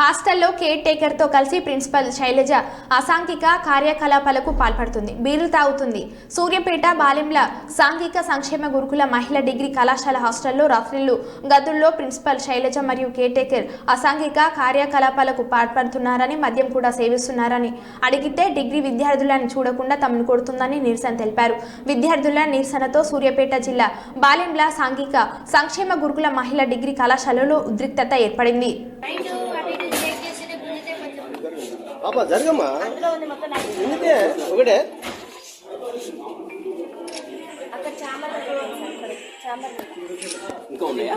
హాస్టల్లో కేర్ టేకర్తో కలిసి ప్రిన్సిపల్ శైలజ అసాంఘిక కార్యకలాపాలకు పాల్పడుతుంది. బీరు తాగుతుంది. సూర్యపేట బాలింల సాంఘిక సంక్షేమ గురుకుల మహిళా డిగ్రీ కళాశాల హాస్టల్లో రాత్రిళ్ళు గదుల్లో ప్రిన్సిపల్ శైలజ మరియు కేర్ టేకర్ అసాంఘిక కార్యకలాపాలకు పాల్పడుతున్నారని మద్యం కూడా సేవిస్తున్నారని అడిగితే డిగ్రీ విద్యార్థులను చూడకుండా తమను కొడుతుందని నిరసన తెలిపారు. విద్యార్థుల నిరసనతో సూర్యాపేట జిల్లా బాలింల సాంఘిక సంక్షేమ గురుకుల మహిళా డిగ్రీ కళాశాలలో ఉద్రిక్తత ఏర్పడింది. పాప జరగమ్మా. ఎందుకే? ఒకటే. ఇంకా ఉన్నాయా?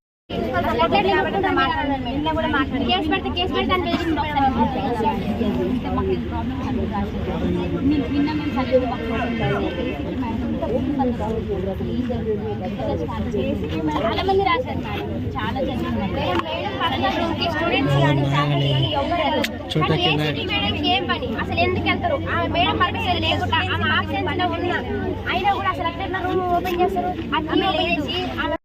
కేసు పెడితే కేసు పెడితే అని చాలా మంది రాశారు మేడం చాలా స్టూడెంట్స్ కానీ మేడంకి ఏం పని అసలు ఎందుకు వెళ్తారు ఆ మేడం పర్మిషన్ లేకుండా ఆమె ఆబ్సెన్స్లో ఉన్నా అయినా కూడా అసలు అట్లా రూమ్ ఓపెన్ చేస్తారు లేచి ఆమె